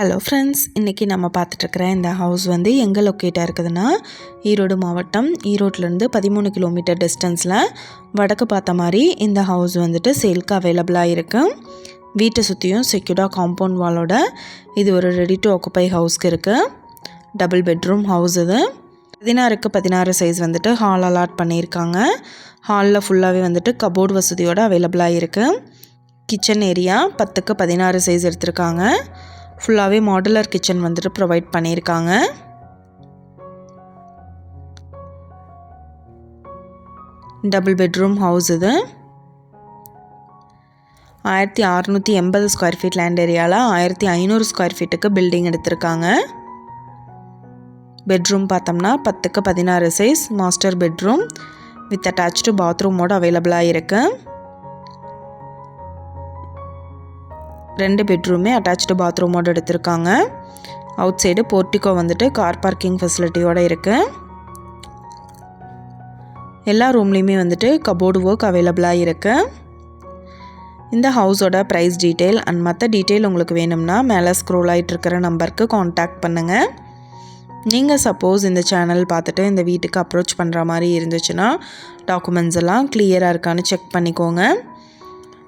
Hello friends இன்றைக்கி நம்ம பார்த்துட்ருக்குற இந்த ஹவுஸ் வந்து எங்கே லொக்கேட்டாக இருக்குதுன்னா ஈரோடு மாவட்டம் ஈரோட்லேருந்து பதிமூணு கிலோமீட்டர் டிஸ்டன்ஸில் வடக்கு பார்த்த மாதிரி இந்த ஹவுஸ் வந்துட்டு சேல்க்கு அவைலபிளாக இருக்குது வீட்டை சுற்றியும் செக்யூர்டாக காம்பவுண்ட் வாலோட இது ஒரு ரெடி டு ஆக்குப்பை ஹவுஸ்க்கு இருக்குது டபுள் பெட்ரூம் ஹவுஸ் இது. பதினாறுக்கு பதினாறு சைஸ் வந்துட்டு ஹால் அலாட் பண்ணியிருக்காங்க. ஹாலில் ஃபுல்லாகவே வந்துட்டு கபோர்டு வசதியோடு அவைலபிளாக இருக்குது கிச்சன் ஏரியா பத்துக்கு பதினாறு சைஸ் எடுத்திருக்காங்க. ஃபுல்லாகவே மாடுலர் கிச்சன் வந்துட்டு ப்ரொவைட் பண்ணியிருக்காங்க. டபுள் பெட்ரூம் ஹவுஸ் இது. ஆயிரத்தி அறநூற்றி எண்பது ஸ்கொயர் ஃபீட் லேண்ட் ஏரியாவில் ஆயிரத்தி ஐநூறு ஸ்கொயர் ஃபீட்டுக்கு பில்டிங் எடுத்திருக்காங்க. பெட்ரூம் பார்த்தோம்னா பத்துக்கு பதினாறு size master bedroom with attach பாத்ரூமோடு அவைலபிளாக இருக்குது ரெண்டு பெட்ரூமே அட்டாச்சு பாத்ரூமோடு எடுத்திருக்காங்க. அவுட் சைடு போர்ட்டிகோ வந்துட்டு கார் பார்க்கிங் ஃபெசிலிட்டியோடு இருக்குது எல்லா ரூம்லேயுமே வந்துட்டு கபோர்டு ஒர்க் அவைலபிளாக இருக்குது இந்த ஹவுஸோட ப்ரைஸ் டீட்டெயில் அண்ட் மற்ற டீட்டெயில் உங்களுக்கு வேணும்னா மேலே ஸ்க்ரோல் ஆகிட்டு இருக்கிற நம்பருக்கு காண்டாக்ட் பண்ணுங்கள் நீங்கள் சப்போஸ் இந்த சேனல் பார்த்துட்டு இந்த வீட்டுக்கு அப்ரோச் பண்ணுற மாதிரி இருந்துச்சுன்னா டாக்குமெண்ட்ஸ் எல்லாம் கிளியராக இருக்கான்னு செக் பண்ணிக்கோங்க.